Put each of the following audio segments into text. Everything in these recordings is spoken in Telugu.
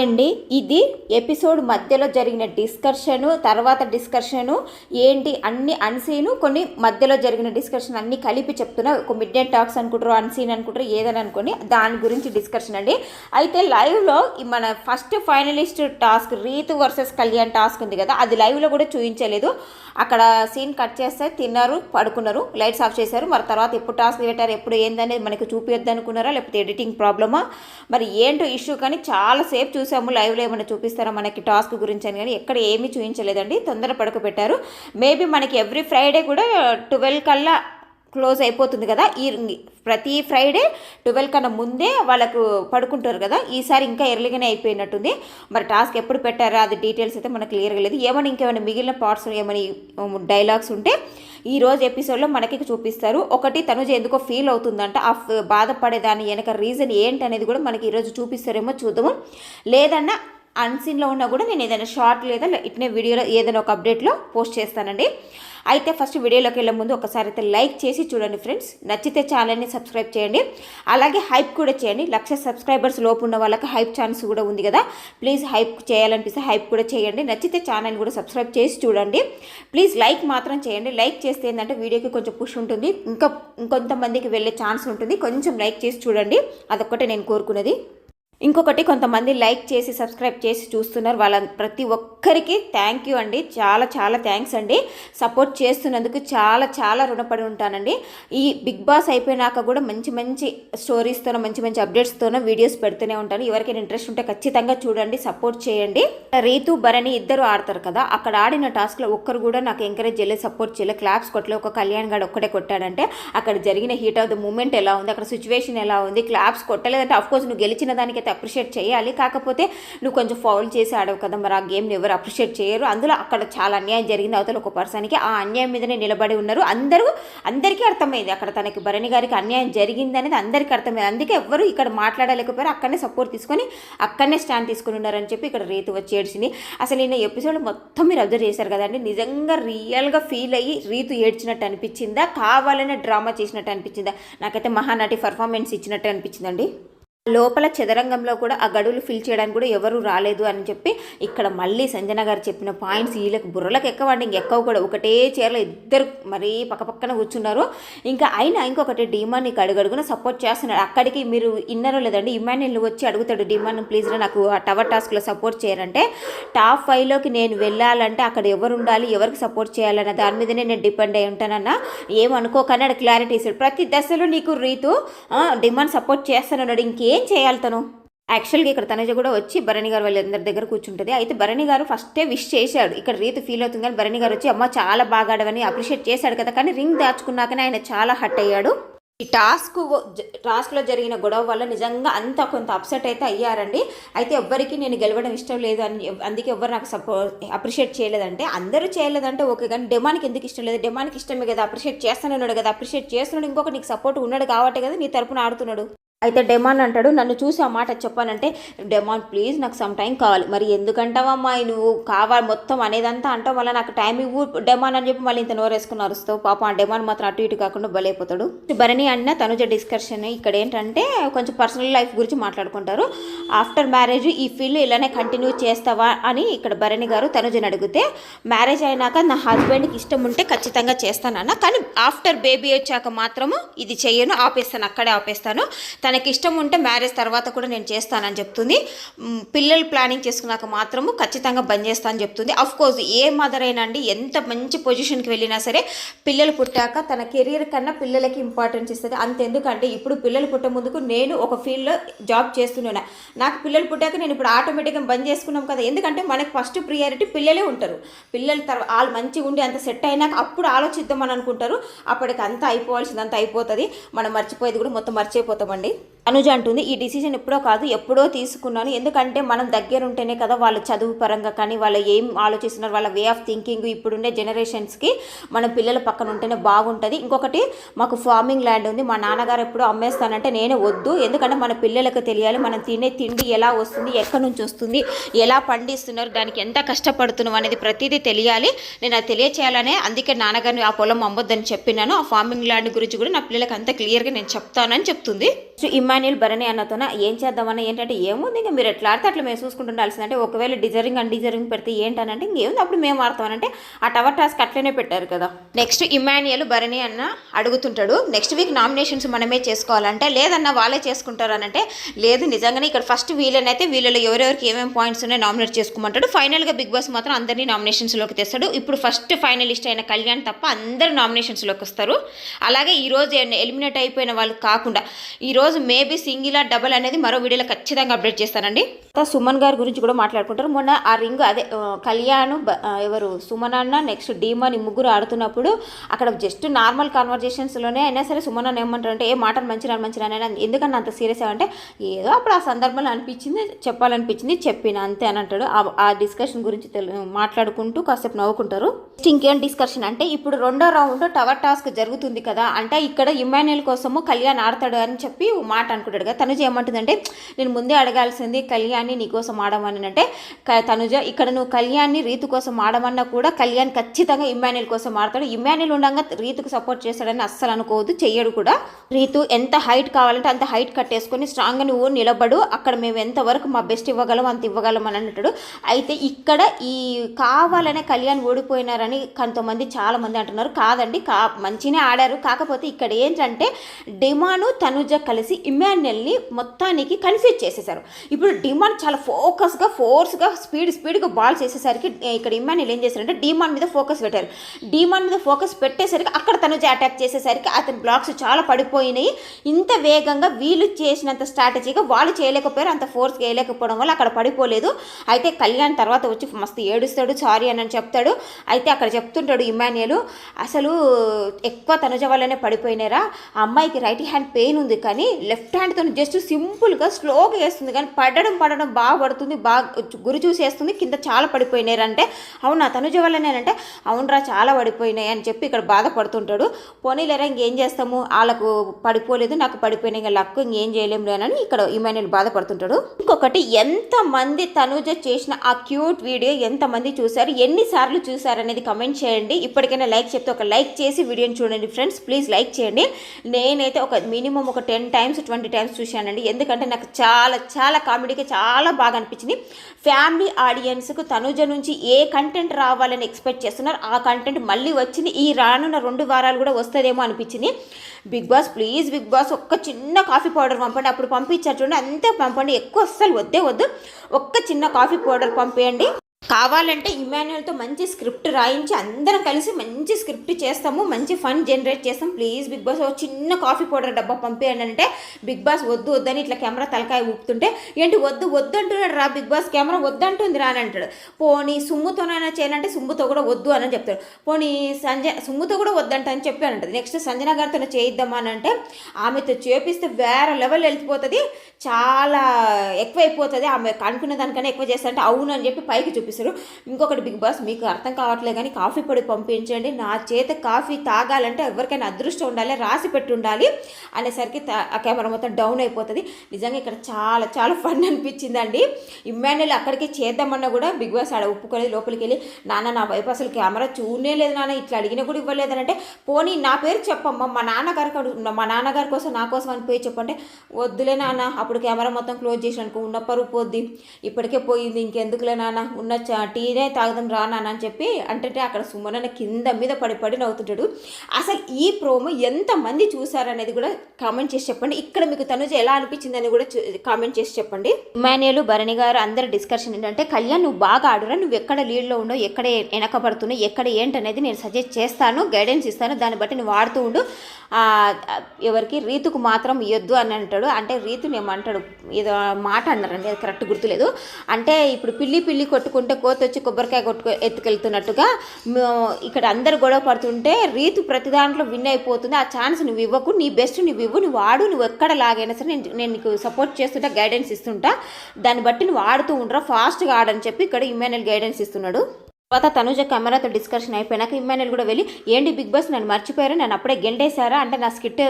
అండి ఇది ఎపిసోడ్ మధ్యలో జరిగిన డిస్కషను తర్వాత డిస్కషను ఏంటి అన్ని అన్సీను కొన్ని మధ్యలో జరిగిన డిస్కషన్ అన్ని కలిపి చెప్తున్నా. ఒక మిడ్ నైట్ టాక్స్ అనుకుంటారు అన్సీన్ అనుకుంటారు ఏదని అనుకోని దాని గురించి డిస్కషన్ అండి. అయితే లైవ్లో మన first finalist task Ritu versus Kalyan task ఉంది కదా అది లైవ్లో కూడా చూపించలేదు అక్కడ సీన్ కట్ చేస్తే తిన్నారు పడుకున్నారు లైట్స్ ఆఫ్ చేశారు. మరి తర్వాత ఎప్పుడు టాస్క్ పెట్టారు ఎప్పుడు ఏందనేది మనకి చూపించద్దు అనుకున్నారా లేకపోతే ఎడిటింగ్ ప్రాబ్లమా? మరి ఏంటో ఇష్యూ కానీ చాలాసేపు చూసాము లైవ్లో ఏమైనా చూపిస్తారా మనకి టాస్క్ గురించి అని కానీ ఎక్కడ ఏమీ చూపించలేదండి తొందర పడుకోబెట్టారు మేబీ మనకి ఎవ్రీ ఫ్రైడే కూడా ట్వెల్వ్ కల్లా క్లోజ్ అయిపోతుంది కదా ఈ ప్రతి ఫ్రైడే ట్వెల్వ్ కన్నా ముందే వాళ్ళకు పడుకుంటారు కదా ఈసారి ఇంకా ఎర్లీగానే అయిపోయినట్టుంది. మరి టాస్క్ ఎప్పుడు పెట్టారా అది డీటెయిల్స్ అయితే మనకు క్లియర్గా లేదు. ఏమైనా ఇంకేమైనా మిగిలిన పార్ట్స్ ఏమైనా డైలాగ్స్ ఉంటే ఈ రోజు ఎపిసోడ్లో మనకి చూపిస్తారు. ఒకటి తనుజ ఎందుకో ఫీల్ అవుతుందంట. ఆ బాధపడేదాని వెనక రీజన్ ఏంటి అనేది కూడా మనకి ఈరోజు చూపిస్తారేమో చూద్దాము. లేదన్నా అన్సీన్లో ఉన్నా కూడా నేను ఏదైనా షార్ట్ లేదా ఇట్నే వీడియోలో ఏదైనా ఒక అప్డేట్లో పోస్ట్ చేస్తానండి. అయితే ఫస్ట్ వీడియోలోకి వెళ్ళే ముందు ఒకసారి అయితే లైక్ చేసి చూడండి ఫ్రెండ్స్ నచ్చితే ఛానల్ని సబ్స్క్రైబ్ చేయండి. అలాగే హైప్ కూడా చేయండి. లక్ష సబ్స్క్రైబర్స్ లోపు ఉన్న వాళ్ళకి హైప్ ఛాన్స్ కూడా ఉంది కదా. ప్లీజ్ హైప్ చేయాలనిపిస్తే హైప్ కూడా చేయండి. నచ్చితే ఛానల్ కూడా సబ్స్క్రైబ్ చేసి చూడండి. ప్లీజ్ లైక్ మాత్రం చేయండి. లైక్ చేస్తే ఏంటంటే వీడియోకి కొంచెం పుష్ ఉంటుంది. ఇంకా ఇంకొంతమందికి వెళ్ళే ఛాన్స్ ఉంటుంది. కొంచెం లైక్ చేసి చూడండి. అదొక్కటే నేను కోరుకున్నది. ఇంకొకటి కొంతమంది లైక్ చేసి సబ్స్క్రైబ్ చేసి చూస్తున్నారు. వాళ్ళ ప్రతి ఒక్కరికి థ్యాంక్ యూ అండి. చాలా చాలా థ్యాంక్స్ అండి. సపోర్ట్ చేస్తున్నందుకు చాలా చాలా రుణపడి ఉంటానండి. ఈ బిగ్ బాస్ అయిపోయినాక కూడా మంచి మంచి స్టోరీస్తోనో మంచి మంచి అప్డేట్స్తోనో వీడియోస్ పెడుతూనే ఉంటాను. ఎవరికైనా ఇంట్రెస్ట్ ఉంటే ఖచ్చితంగా చూడండి సపోర్ట్ చేయండి. రీతు భరణి ఇద్దరు ఆడతారు కదా అక్కడ ఆడిన టాస్క్లో ఒక్కరు కూడా నాకు ఎంకరేజ్ చేయలేదు సపోర్ట్ చేయలేదు. క్లాప్స్ కొట్టలే ఒక కళ్యాణ్ గారు ఒక్కడే కొట్టాడంటే అక్కడ జరిగిన హీట్ ఆఫ్ ద మూమెంట్ ఎలా ఉంది అక్కడ సిచ్యువేషన్ ఎలా ఉంది క్లాప్స్ కొట్టలేదంటే అఫ్కోర్స్ నువ్వు గెలిచిన దానికి అయితే అప్రిషియేట్ చేయాలి. కాకపోతే నువ్వు కొంచెం ఫౌల్ చేసి ఆడవు కదా మరి ఆ గేమ్ని ఎవరు అప్రిషియేట్ చేయరు. అందులో అక్కడ చాలా అన్యాయం జరిగింది. అవతల ఒక పర్సన్కి ఆ అన్యాయం మీదనే నిలబడి ఉన్నారు. అందరూ అందరికీ అర్థమైంది. అక్కడ తనకి భరణి గారికి అన్యాయం జరిగింది అనేది అందరికీ అర్థమైంది. అందుకే ఎవ్వరు ఇక్కడ మాట్లాడలేకపోయారు. అక్కడనే సపోర్ట్ తీసుకొని అక్కడనే స్టాండ్ తీసుకుని ఉన్నారని చెప్పి ఇక్కడ రీతు వచ్చి ఏడ్చింది. అసలు నేను ఎపిసోడ్ మొత్తం మీరు అబ్జర్వ్ చేశారు కదండి నిజంగా రియల్గా ఫీల్ అయ్యి రీతు ఏడ్చినట్టు అనిపించిందా? కావాలనే డ్రామా చేసినట్టు అనిపించిందా? నాకైతే మహానటి పర్ఫార్మెన్స్ ఇచ్చినట్టు అనిపించిందండి లోపల చదరంగంలో కూడా ఆ గడువులు ఫిల్ చేయడానికి కూడా ఎవరు రాలేదు అని చెప్పి ఇక్కడ మళ్ళీ సంజన గారు చెప్పిన పాయింట్స్ వీళ్ళకి బుర్రలకు ఎక్కవండి. ఇంకెక్కవు కూడా. ఒకటే చీరలో ఇద్దరు మరీ పక్కపక్కన కూర్చున్నారు. ఇంకా అయినా ఇంకొకటి డిమాండ్ నీకు అడుగడుగున సపోర్ట్ చేస్తున్నాడు అక్కడికి మీరు ఇన్నరో లేదండి. ఇమాన్యుల్ వచ్చి అడుగుతాడు డిమాండ్ ప్లీజ్ నాకు ఆ టవర్ టాస్క్లో సపోర్ట్ చేయాలంటే టాప్ ఫైవ్లోకి నేను వెళ్ళాలంటే అక్కడ ఎవరు ఉండాలి? ఎవరికి సపోర్ట్ చేయాలన్న దాని మీదనే నేను డిపెండ్ అయి ఉంటానన్నా. ఏమనుకోకన్నాడు క్లారిటీ ఇస్తాడు. ప్రతి దశలో నీకు రీతు డిమాండ్ సపోర్ట్ చేస్తానన్నాడు. ఇంకే ఏం చేయాలి తను? యాక్చువల్గా ఇక్కడ తనజ కూడా వచ్చి భరణి గారు వాళ్ళందరి దగ్గర కూర్చుంటుంది. అయితే భరణి గారు ఫస్టే విష్ చేశాడు. ఇక్కడ రీతి ఫీల్ అవుతుంది కానీ భరణి గారు వచ్చి అమ్మ చాలా బాగా ఆడవని అప్రిషియేట్ చేశాడు కదా. కానీ రింగ్ దాచుకున్నాకనే ఆయన చాలా హట్ అయ్యాడు. ఈ టాస్క్ టాస్క్లో జరిగిన గొడవ వల్ల నిజంగా అంత కొంత అప్సెట్ అయితే అయ్యారండి. అయితే ఎవ్వరికి నేను గెలవడం ఇష్టం లేదు అని అందుకే ఎవ్వరు నాకు సపోర్ట్ అప్రిషియేట్ చేయలేదంటే అందరూ చేయలేదంటే ఓకే కానీ డెమానికి ఎందుకు ఇష్టం లేదు? డెమానికి ఇష్టమే కదా అప్రిషియేట్ చేస్తానే ఉన్నాడు కదా అప్రిషియేట్ చేస్తున్నాడు. ఇంకొక నీకు సపోర్ట్ ఉన్నాడు కాబట్టి కదా నీ తరపున ఆడుతున్నాడు. అయితే డెమాన్ అంటాడు నన్ను చూసి ఆ మాట చెప్పానంటే డెమాన్ ప్లీజ్ నాకు సమ్ టైం కావాలి. మరి ఎందుకంటావమ్మా నువ్వు కావాలి మొత్తం అనేదంతా అంటావు మళ్ళీ నాకు టైం ఇవ్వు డెమాన్ అని చెప్పి మళ్ళీ ఇంత నోరేసుకుని అరుస్తావు పాప ఆ డెమాన్ మాత్రం అటు ఇటు కాకుండా బలైపోతాడు. భరణి అన్న తనుజ డిస్కషన్ ఇక్కడ ఏంటంటే కొంచెం పర్సనల్ లైఫ్ గురించి మాట్లాడుకుంటారు. ఆఫ్టర్ మ్యారేజ్ ఈ ఫీల్డ్ ఇలానే కంటిన్యూ చేస్తావా? అని ఇక్కడ భరణి గారు తనుజని అడిగితే మ్యారేజ్ అయినాక నా హస్బెండ్కి ఇష్టం ఉంటే ఖచ్చితంగా చేస్తానన్న కానీ ఆఫ్టర్ బేబీ వచ్చాక మాత్రము ఇది చెయ్యను ఆపేస్తాను అక్కడే ఆపేస్తాను. తనకి ఇష్టం ఉంటే మ్యారేజ్ తర్వాత కూడా నేను చేస్తానని చెప్తుంది. పిల్లలు ప్లానింగ్ చేసుకున్నాక మాత్రము ఖచ్చితంగా బంద్ చేస్తానని చెప్తుంది. అఫ్ కోర్స్ ఏ మదర్ అయినా అండి ఎంత మంచి పొజిషన్కి వెళ్ళినా సరే పిల్లలు పుట్టాక తన కెరీర్ కన్నా పిల్లలకి ఇంపార్టెన్స్ ఇస్తుంది. అంతెందుకంటే ఇప్పుడు పిల్లలు పుట్టే ముందుకు నేను ఒక ఫీల్డ్లో జాబ్ చేస్తున్నాను నాకు పిల్లలు పుట్టాక నేను ఇప్పుడు ఆటోమేటిక్గా బంద్ చేసుకున్నాం కదా. ఎందుకంటే మనకు ఫస్ట్ ప్రియారిటీ పిల్లలే ఉంటారు. పిల్లలు తర్వాత వాళ్ళు మంచిగా ఉండి అంత సెట్ అయినాక అప్పుడు ఆలోచిద్దామని అనుకుంటారు. అప్పటికి అంతా అయిపోవాల్సింది అయిపోతుంది. మనం మర్చిపోయేది కూడా మొత్తం మర్చిపోతామండి. అనుజ అంటుంది ఈ డిసిజన్ ఎప్పుడో కాదు ఎప్పుడో తీసుకున్నాను. ఎందుకంటే మనం దగ్గర ఉంటేనే కదా వాళ్ళ చదువు పరంగా కానీ వాళ్ళు ఏం ఆలోచిస్తున్నారు వాళ్ళ వే ఆఫ్ థింకింగ్ ఇప్పుడుండే జనరేషన్స్కి మన పిల్లల పక్కన ఉంటేనే బాగుంటుంది. ఇంకొకటి మాకు ఫార్మింగ్ ల్యాండ్ ఉంది. మా నాన్నగారు ఎప్పుడు అమ్మేస్తానంటే నేనే వద్దు. ఎందుకంటే మన పిల్లలకు తెలియాలి. మనం తినే తిండి ఎలా వస్తుంది ఎక్కడి నుంచి వస్తుంది ఎలా పండిస్తున్నారు దానికి ఎంత కష్టపడుతున్నాం అనేది ప్రతిదీ తెలియాలి. నేను అది తెలియచేయాలనే అందుకే నాన్నగారిని ఆ పొలం అమ్మొద్దని చెప్పినాను. ఆ ఫార్మింగ్ ల్యాండ్ గురించి కూడా నా పిల్లలకి అంత క్లియర్గా నేను చెప్తానని చెప్తుంది. సో ఇమ్మా ఇమాన్యుల్ భరణి అన్నతోన ఏం చేద్దామని ఏంటంటే ఏముంది ఇంకా మీరు ఎట్లా ఆడితే అట్లా మేము చూసుకుంటుండాల్సింది అంటే ఒకవేళ డిజర్వింగ్ అండ్ డిజర్వింగ్ పెడితే ఏంటనంటే ఇంకేముంది అప్పుడు మేము ఆడతామనంటే ఆ టవర్ టాస్క్ అట్లనే పెట్టారు కదా. నెక్స్ట్ ఇమాన్యుల్ భరణి అన్న అడుగుతుంటాడు నెక్స్ట్ వీక్ నామినేషన్స్ మనమే చేసుకోవాలంటే లేదన్న వాళ్ళే చేసుకుంటారు అంటే లేదు నిజంగానే ఇక్కడ ఫస్ట్ వీళ్ళనైతే వీళ్ళలో ఎవరెవరికి ఏమేమి పాయింట్స్ ఉన్నాయో నామినేట్ చేసుకోమంటాడు. ఫైనల్గా బిగ్ బాస్ మాత్రం అందరినీ నామినేషన్స్లోకి తెస్తాడు. ఇప్పుడు ఫస్ట్ ఫైనలిస్ట్ అయిన కళ్యాణ్ తప్ప అందరు నామినేషన్స్లోకి వస్తారు. అలాగే ఈరోజు ఎలిమినేట్ అయిపోయిన వాళ్ళు కాకుండా ఈరోజు మేబీ సింగిల్ డబల్ అనేది మరో వీడియోలో ఖచ్చితంగా అప్డేట్ చేస్తానండి. తర్వాత సుమన్ గారి గురించి కూడా మాట్లాడుకుంటారు. మొన్న ఆ రింగ్ అదే కళ్యాణ్ ఎవరు సుమన్ అన్న నెక్స్ట్ డీమన్ ఈ ముగ్గురు ఆడుతున్నప్పుడు అక్కడ జస్ట్ నార్మల్ కాన్వర్జేషన్స్లోనే అయినా సరే సుమన్ అన్న ఏమంటారంటే ఏ మాటలు మంచి రాని అని ఎందుకన్నా అంత సీరియస్ అంటే ఏదో అప్పుడు ఆ సందర్భంలో అనిపించింది చెప్పాలనిపించింది చెప్పిన అంతే అని అంటాడు. ఆ- డిస్కషన్ గురించి తెలు మాట్లాడుకుంటూ కాసేపు నవ్వుకుంటారు. నెక్స్ట్ ఇంకేం డిస్కషన్ అంటే ఇప్పుడు రెండో రౌండ్ టవర్ టాస్క్ జరుగుతుంది కదా అంటే ఇక్కడ ఇమాన్యుల్ కోసము కళ్యాణ్ ఆడతాడు అని చెప్పి మాట అనుకుంటాడు కదా. తనుజ ఏమంటుందంటే నేను ముందే అడగాల్సింది కళ్యాణ్ని నీకోసం ఆడమని అంటే తనుజ ఇక్కడ నువ్వు కళ్యాణ్ని రీతు కోసం ఆడమన్నా కూడా కళ్యాణ్ ఖచ్చితంగా ఇమ్మాన్యుల్ కోసం ఆడతాడు. ఇమ్మాన్యుల్ ఉండగా రీతుకు సపోర్ట్ చేస్తాడని అస్సలు అనుకోవద్దు చెయ్యడు కూడా. రీతు ఎంత హైట్ కావాలంటే అంత హైట్ కట్టేసుకొని స్ట్రాంగ్గా నువ్వు నిలబడు అక్కడ మేము ఎంతవరకు మా బెస్ట్ ఇవ్వగలం అంత ఇవ్వగలం అని అంటాడు. అయితే ఇక్కడ ఈ కావాలనే కళ్యాణ్ ఓడిపోయినారని కొంతమంది చాలా మంది అంటున్నారు. కాదండి కా మంచినే ఆడారు. కాకపోతే ఇక్కడ ఏంటంటే డిమాను తనుజ కలిసి ఇమాన్యుల్ని మొత్తానికి కన్ఫ్యూజ్ చేసేసారు. ఇప్పుడు డిమాన్ చాలా ఫోకస్గా ఫోర్స్గా స్పీడ్ స్పీడ్గా బాల్ చేసేసరికి ఇక్కడ ఇమాన్యుల్ ఏం చేశారంటే డిమాన్ మీద ఫోకస్ పెట్టారు. డిమాన్ మీద ఫోకస్ పెట్టేసరికి అక్కడ తనుజ అటాక్ చేసేసరికి అతని బ్లాక్స్ చాలా పడిపోయినాయి. ఇంత వేగంగా వీళ్ళు చేసినంత స్ట్రాటజీగా వాళ్ళు చేయలేకపోయారు. అంత ఫోర్స్గా వేయలేకపోవడం వల్ల అక్కడ పడిపోలేదు. అయితే కళ్యాణ్ తర్వాత వచ్చి మస్తు ఏడుస్తాడు సారీ అని చెప్తాడు. అయితే అక్కడ చెప్తుంటాడు ఇమాన్యుల్ అసలు ఎక్కువ తనుజ వల్లనే పడిపోయినారా? ఆ అమ్మాయికి రైట్ హ్యాండ్ పెయిన్ ఉంది కానీ లెఫ్ట్ లెఫ్ట్ హ్యాండ్తో జస్ట్ సింపుల్గా స్లోగా వేస్తుంది కానీ పడడం పడడం బాగా పడుతుంది బాగా గురి చూసి వేస్తుంది కింద చాలా పడిపోయినారంటే అవునా తనుజ వల్లనేనంటే అవునరా చాలా పడిపోయినాయి అని చెప్పి ఇక్కడ బాధపడుతుంటాడు. పోనీలేరా ఇంకేం చేస్తాము? వాళ్ళకు పడిపోలేదు నాకు పడిపోయినాయి ఇంకా లక్కు ఇంకేం చేయలేం లేనని ఇక్కడ ఇమాన్యుల్ బాధపడుతుంటాడు. ఇంకొకటి ఎంతమంది తనుజ చేసిన ఆ క్యూట్ వీడియో ఎంతమంది చూశారు? ఎన్నిసార్లు చూశారనేది కమెంట్ చేయండి. ఇప్పటికైనా లైక్ చెప్తే ఒక లైక్ చేసి వీడియోని చూడండి ఫ్రెండ్స్. ప్లీజ్ లైక్ చేయండి. నేనైతే ఒక మినిమం ఒక టెన్ టైమ్స్ ట్వంటీ టైమ్స్ చూశానండి. ఎందుకంటే నాకు చాలా చాలా కామెడీగా చాలా బాగా అనిపించింది. ఫ్యామిలీ ఆడియన్స్కు తనుజ నుంచి ఏ కంటెంట్ రావాలని ఎక్స్పెక్ట్ చేస్తున్నారు ఆ కంటెంట్ మళ్ళీ వచ్చింది ఈ రానున్న రెండు వారాలు కూడా వస్తుందేమో అనిపించింది. Bigg Boss please Bigg Boss ఒక్క చిన్న కాఫీ పౌడర్ పంపండి. అప్పుడు పంపించారు చూడండి అంతే పంపండి. ఎక్కువ అస్సలు వద్దే వద్దు. ఒక్క చిన్న కాఫీ పౌడర్ పంపేయండి. కావాలంటే ఇమాన్యుల్తో మంచి స్క్రిప్ట్ రాయించి అందరం కలిసి మంచి స్క్రిప్ట్ చేస్తాము మంచి ఫండ్ జనరేట్ చేస్తాం. ప్లీజ్ బిగ్ బాస్ ఒక చిన్న కాఫీ పౌడర్ డబ్బా పంపేయండి అంటే బిగ్ బాస్ వద్దు వద్దని ఇట్లా కెమెరా తలకాయ ఊపుతుంటే ఏంటి వద్దు వద్దు అంటున్నాడు రా బిగ్ బాస్ కెమెరా వద్దంటుంది రా అని అంటాడు. పోనీ సుమ్ముతోనైనా చేయాలంటే సుమ్ముతో కూడా వద్దు అని చెప్తాడు. పోనీ సంజయ్ సుమ్ముతో కూడా వద్దంట అని చెప్పానంటది నెక్స్ట్ సంజన గారితో చేయిద్దామా అని అంటే ఆమెతో చేపిస్తే వేరే లెవెల్ వెళ్ళిపోతుంది చాలా ఎక్కువైపోతుంది ఆమె అనుకున్న దానికన్నా ఎక్కువ చేస్తా అంటే అవును అని చెప్పి పైకి చేశారు. ఇంకొకటి బిగ్ బాస్ మీకు అర్థం కావట్లేదు కానీ కాఫీ పొడి పంపించండి. నా చేత కాఫీ తాగాలంటే ఎవరికైనా అదృష్టం ఉండాలి రాసి పెట్టి ఉండాలి అనేసరికి ఆ కెమెరా మొత్తం డౌన్ అయిపోతుంది. నిజంగా ఇక్కడ చాలా చాలా ఫన్ అనిపించిందండి. ఇమ్మాన్యుల్ అక్కడికి చేద్దామన్నా కూడా బిగ్ బాస్ ఆడ ఒప్పుకోలేదు లోపలికి వెళ్ళి నాన్న నా వైపు అసలు కెమెరా చూడనే లేదు నాన్న ఇట్లా అడిగినా కూడా ఇవ్వలేదు అంటే పోనీ నా పేరు చెప్పమ్మా మా నాన్నగారి మా నాన్నగారి కోసం నా కోసం అని పోయి చెప్పంటే వద్దులే నాన్న అప్పుడు కెమెరా మొత్తం క్లోజ్ చేసి అనుకో ఉన్న పరుపు పోద్ది ఇప్పటికే పోయింది ఇంకెందుకులే నాన్న ఉన్న చ- టీనే తాగుదాం రా నాన్న అని చెప్పి అంటే అక్కడ సుమనన్న కింద మీద పడి పడి నవ్వుతుంటాడు. అసలు ఈ ప్రోమో ఎంతమంది చూసారనేది కూడా కామెంట్ చేసి చెప్పండి. ఇక్కడ మీకు తనుజ ఎలా అనిపించిందని కూడా కామెంట్ చేసి చెప్పండి. మేనేలు భరణి గారు అందరి డిస్కషన్ ఏంటంటే కళ్యాణ్ నువ్వు బాగా ఆడురా నువ్వు ఎక్కడ లీడ్లో ఉండవు ఎక్కడ వెనకబడుతున్నావు ఎక్కడ ఏంటనేది నేను సజెస్ట్ చేస్తాను గైడెన్స్ ఇస్తాను. దాన్ని బట్టి నువ్వు ఆడుతూ ఉండు. ఎవరికి? రీతుకు మాత్రం ఇవ్వద్దు అని అంటాడు. అంటే రీతుని ఏమంటాడు? ఏదో మాట అన్నారండి అది కరెక్ట్ గుర్తులేదు. అంటే ఇప్పుడు పిల్లి పిల్లి కొట్టుకుంటే కోత వచ్చి కొబ్బరికాయ కొట్టుకు ఎత్తుకెళ్తున్నట్టుగా ఇక్కడ అందరు గొడవ పడుతుంటే రీతు ప్రతి దాంట్లో విన్ అయిపోతుంది. ఆ ఛాన్స్ నువ్వు ఇవ్వకు నీ బెస్ట్ నువ్వు ఇవ్వు నువ్వు ఆడు నువ్వు ఎక్కడ లాగైనా సరే నేను నేను నీకు సపోర్ట్ చేస్తుంటా గైడెన్స్ ఇస్తుంటా. దాన్ని బట్టి నువ్వు ఆడుతూ ఉండరా ఫాస్ట్గా ఆడని చెప్పి ఇక్కడ ఇమ్మాన్యుల్ గైడెన్స్ ఇస్తున్నాడు. తర్వాత తనుజ కెమెరాతో డిస్కషన్ అయిపోయినాక ఇమ్మానుయల్ కూడా వెళ్ళి ఏంటి బిగ్ బాస్ నన్ను మర్చిపోయారు? నన్ను అప్పుడే గెంటేశారా అంటే నా స్కిట్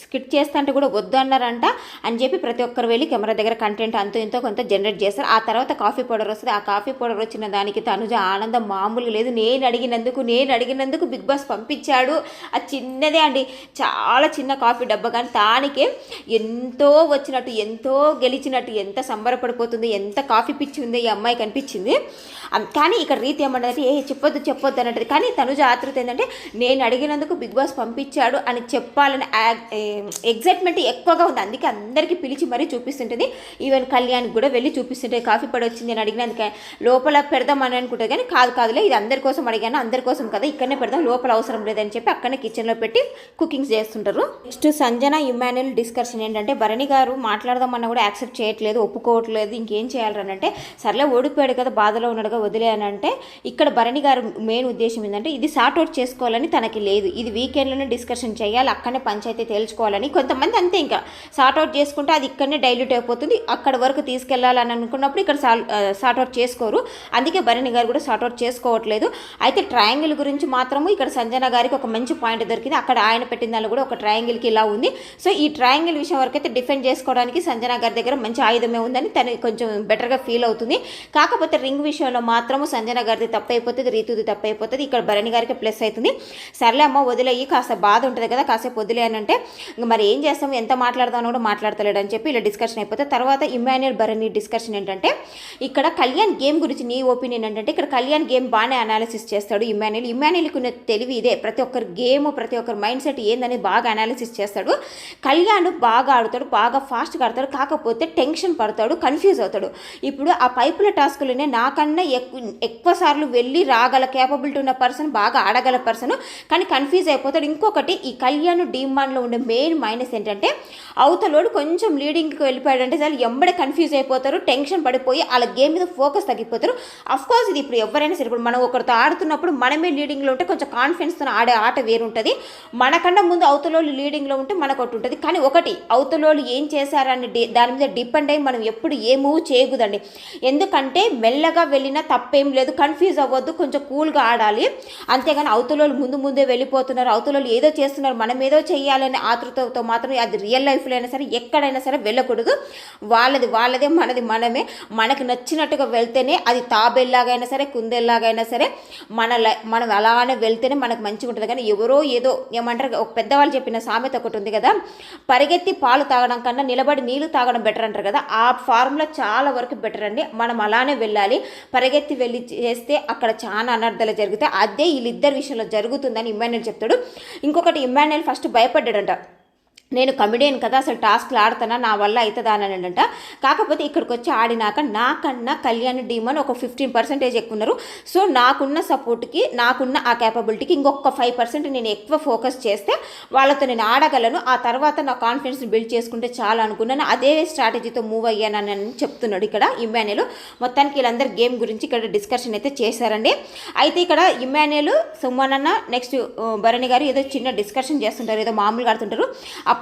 స్కిట్ చేస్తా అంటే కూడా వద్దు అన్నారంట అని చెప్పి ప్రతి ఒక్కరు వెళ్ళి కెమెరా దగ్గర కంటెంట్ అంతో ఇంతో కొంత జనరేట్ చేస్తారు ఆ తర్వాత కాఫీ పౌడర్ వస్తుంది. ఆ కాఫీ పౌడర్ వచ్చిన దానికి తనుజ ఆనందం మామూలుగా లేదు. నేను అడిగినందుకు నేను అడిగినందుకు బిగ్ బాస్ పంపించాడు. అది చిన్నదే అండి. చాలా చిన్న కాఫీ డబ్బా. కానీ దానికే ఎంతో వచ్చినట్టు ఎంతో గెలిచినట్టు ఎంత సంబరపడిపోతుంది ఎంత కాఫీ పిచ్చి ఉంది ఈ అమ్మాయి కనిపించింది కానీ ఇక్కడ రీతి అన్నది ఏ చెప్పొద్దు చెప్పొద్దు అన్నట్టు. కానీ తనుజ ఆతృత ఏంటంటే నేను అడిగినందుకు బిగ్ బాస్ పంపించాడు అని చెప్పాలని ఎగ్జైట్మెంట్ ఎక్కువగా ఉంది. అందుకే అందరికీ పిలిచి మరీ చూపిస్తుంటుంది. ఈవెన్ కళ్యాణ్ కూడా వెళ్ళి చూపిస్తుంటుంది కాఫీ పడి వచ్చింది అని అడిగినందుకే లోపల పెడదామని అనుకుంటుంది కానీ కాదు కాదులే ఇది అందరి కోసం అడిగాను అందరి కోసం కదా ఇక్కడనే పెడదాం లోపల అవసరం లేదని చెప్పి అక్కడనే కిచెన్లో పెట్టి కుకింగ్స్ చేస్తుంటారు. నెక్స్ట్ సంజన ఇమాన్యుల్ డిస్కషన్ ఏంటంటే భరణి గారు మాట్లాడదామన్నా కూడా యాక్సెప్ట్ చేయట్లేదు ఒప్పుకోవట్లేదు ఇంకేం చేయాలని అంటే సర్లే ఓడిపోయాడు కదా బాధలో ఉన్నాడుగా వదిలే అని అంటే ఇక్కడ భరణి గారు మెయిన్ ఉద్దేశం ఏంటంటే ఇది సార్ట్ అవుట్ చేసుకోవాలని తనకి లేదు. ఇది వీకెండ్లోనే డిస్కషన్ చేయాలి అక్కడనే పంచాయతీ తేల్చుకోవాలని. కొంతమంది అంతే ఇంకా. సార్ట్ అవుట్ చేసుకుంటే అది ఇక్కడనే డైల్యూట్ అయిపోతుంది. అక్కడ వరకు తీసుకెళ్ళాలని అనుకున్నప్పుడు ఇక్కడ సార్ట్ అవుట్ చేసుకోరు. అందుకే భరణి గారు కూడా సార్ట్ అవుట్ చేసుకోవట్లేదు. అయితే ట్రయాంగిల్ గురించి మాత్రము ఇక్కడ సంజన గారికి ఒక మంచి పాయింట్ దొరికింది. అక్కడ ఆయన పెట్టిన దానిలో కూడా ఒక ట్రయాంగిల్కి ఇలా ఉంది. సో ఈ ట్రయాంగిల్ విషయం వరకు అయితే డిఫెండ్ చేసుకోవడానికి సంజన గారి దగ్గర మంచి ఆయుధమే ఉందని తను కొంచెం బెటర్గా ఫీల్ అవుతుంది. కాకపోతే రింగ్ విషయంలో మాత్రము సంజన గారిది తప్పైపోతుంది రీతుది తప్పైపోతుంది. ఇక్కడ భరణి గారికి ప్లస్ అవుతుంది సర్లే అమ్మ వదిలేయి. కాస్త బాధ ఉంటుంది కదా కాసేపు వదిలే అని అంటే ఇంక మరి ఏం చేస్తాము ఎంత మాట్లాడదామో కూడా మాట్లాడతలేడు అని చెప్పి ఇలా డిస్కషన్ అయిపోతే తర్వాత ఇమాన్యుయల్ భరణి డిస్కషన్ ఏంటంటే ఇక్కడ కళ్యాణ్ గేమ్ గురించి నీ ఒపీనియన్ ఏంటంటే ఇక్కడ కళ్యాణ్ గేమ్ బాగానే అనాలిసిస్ చేస్తాడు ఇమాన్యుల్ ఇమాన్యుల్కి ఉన్న తెలివి ఇదే. ప్రతి ఒక్కరి గేమ్ ప్రతి ఒక్కరి మైండ్ సెట్ ఏందని బాగా అనాలిసిస్ చేస్తాడు. కళ్యాణ్ బాగా ఆడుతాడు బాగా ఫాస్ట్గా ఆడతాడు. కాకపోతే టెన్షన్ పడతాడు కన్ఫ్యూజ్ అవుతాడు. ఇప్పుడు ఆ పైపుల టాస్క్లోనే నాకన్నా ఎక్కువ ఎక్కువ సార్లు వెళ్ళి రాగల కేపబిలిటీ ఉన్న పర్సన్ బాగా ఆడగల పర్సన్ కానీ కన్ఫ్యూజ్ అయిపోతాడు. ఇంకొకటి ఈ కళ్యాణ్ డిమాండ్లో ఉండే మెయిన్ మైనస్ ఏంటంటే అవతలోడు కొంచెం లీడింగ్కి వెళ్ళిపోయాడంటే చాలు ఎంబడే కన్ఫ్యూజ్ అయిపోతారు టెన్షన్ పడిపోయి వాళ్ళ గేమ్ మీద ఫోకస్ తగ్గిపోతారు. అఫ్ కోర్స్ ఇది ఇప్పుడు ఎవరైనా సరే ఇప్పుడు మనం ఒకరితో ఆడుతున్నప్పుడు మనమే లీడింగ్లో ఉంటే కొంచెం కాన్ఫిడెన్స్తో ఆడే ఆట వేరుంటుంది. మనకన్నా ముందు అవతలోళ్ళు లీడింగ్లో ఉంటే మనకు ఒకటి ఉంటుంది. కానీ ఒకటి అవతలోళ్ళు ఏం చేశారని దాని మీద డిపెండ్ అయ్యి మనం ఎప్పుడు ఏ మూవ్ చేయకూడదండి ఎందుకంటే మెల్లగా వెళ్ళినా తప్పేం లేదు కన్ఫ్యూజ్ అవ్వద్దు కొంచెం కూల్గా ఆడాలి. అంతేగాని అవతలోళ్ళు ముందు ముందే వెళ్ళిపోతున్నారు. అవతలోళ్ళు ఏదో చేస్తున్నారు మనం ఏదో చేయాలనే ఆతృతతో మాత్రం అది రియల్ లైఫ్లో అయినా సరే ఎక్కడైనా సరే వెళ్ళకూడదు. వాళ్ళది వాళ్ళదే మనది మనమే. మనకు నచ్చినట్టుగా వెళ్తేనే అది తాబెల్లాగైనా సరే కుందేల్లాగైనా సరే మన లై మనం అలానే వెళ్తేనే మనకు మంచిగా ఉంటుంది. కానీ ఎవరో ఏదో ఏమంటారు ఒక పెద్దవాళ్ళు చెప్పిన సామెత ఒకటి ఉంది కదా పరిగెత్తి పాలు తాగడం కన్నా నిలబడి నీళ్ళు తాగడం బెటర్ అంటారు కదా ఆ ఫార్ములా చాలా వరకు బెటర్ అండి. మనం అలానే వెళ్ళాలి. పరిగెత్తి వెళ్ళి చేస్తే అక్కడ చాలా అనర్థాలు జరుగుతాయి అదే వీళ్ళిద్దరి విషయంలో జరుగుతుందని ఇమ్మాన్యుల్ చెప్తాడు. ఇంకొకటి ఇమ్మాన్యుల్ ఫస్ట్ భయపడ్డాడంట. నేను కమిడియన్ కదా అసలు టాస్క్లు ఆడుతానా నా వల్ల అవుతుందా అని అంట కాకపోతే ఇక్కడికి వచ్చి ఆడినాక నాకన్నా కళ్యాణ్ డీమన్ ఒక ఫిఫ్టీన్ పర్సెంటేజ్ ఎక్కువ ఉన్నారు సో నాకున్న సపోర్ట్కి నాకున్న ఆ క్యాపబిలిటీకి ఇంకొక ఫైవ్ పర్సెంట్ నేను ఎక్కువ ఫోకస్ చేస్తే వాళ్ళతో నేను ఆడగలను. ఆ తర్వాత నా కాన్ఫిడెన్స్ని బిల్డ్ చేసుకుంటే చాలా అనుకున్నాను. అదే స్ట్రాటజీతో మూవ్ అయ్యానని చెప్తున్నాడు ఇక్కడ ఇమ్మాన్యులు మొత్తానికి వీళ్ళందరూ గేమ్ గురించి ఇక్కడ డిస్కషన్ అయితే చేశారండి. అయితే ఇక్కడ ఇమ్మాన్యులు సుమ్మనన్న నెక్స్ట్ భరణి గారు ఏదో చిన్న డిస్కషన్ చేస్తుంటారు ఏదో మామూలుగా ఆడుతుంటారు.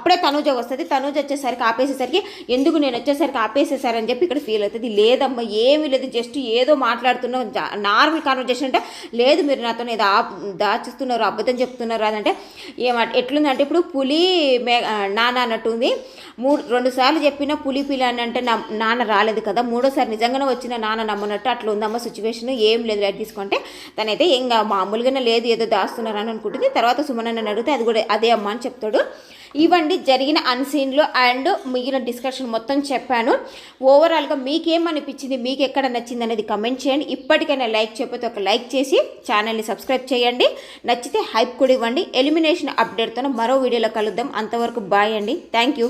అప్పుడే తనూజ వస్తుంది. తనూజ వచ్చేసరికి ఆపేసేసరికి ఎందుకు నేను వచ్చేసరికి ఆపేసేసారని చెప్పి ఇక్కడ ఫీల్ అవుతుంది. లేదమ్మా ఏమీ లేదు. జస్ట్ ఏదో మాట్లాడుతున్నావు నార్మల్ కాన్వర్జేషన్ అంటే లేదు మీరు నాతో ఏదో ఆ- దాచిస్తున్నారు అబద్ధం చెప్తున్నారు అదంటే ఏమంట ఎట్లుందంటే ఇప్పుడు పులి మే నాన్న నాన్న అన్నట్టుంది మూడు రెండు సార్లు చెప్పిన పులి పిల్ల అని అంటే నా నాన్న రాలేదు కదా. మూడోసారి నిజంగానే వచ్చిన నాన్న నమ్మనట్టు అట్లా ఉందమ్మ సిచ్యువేషన్ ఏం లేదు లైట్ తీసుకుంటే. తనైతే ఇంకా మామూలుగానే లేదు ఏదో దాస్తున్నారని అనుకుంటుంది. తర్వాత సుమనని అడిగితే అది కూడా అదే అమ్మ అని చెప్తాడు. ఇవ్వండి. జరిగిన అన్సీన్లో అండ్ మిగిలిన డిస్కషన్ మొత్తం చెప్పాను. ఓవరాల్గా మీకేమనిపించింది? మీకు ఎక్కడ నచ్చింది అనేది కమెంట్ చేయండి. ఇప్పటికైనా లైక్ చెప్పితే ఒక లైక్ చేసి ఛానల్ని సబ్స్క్రైబ్ చేయండి. నచ్చితే హైప్ కూడా ఇవ్వండి. ఎలిమినేషన్ అప్డేట్తో మరో వీడియోలో కలుద్దాం. అంతవరకు బాయ్ అండి. Thank you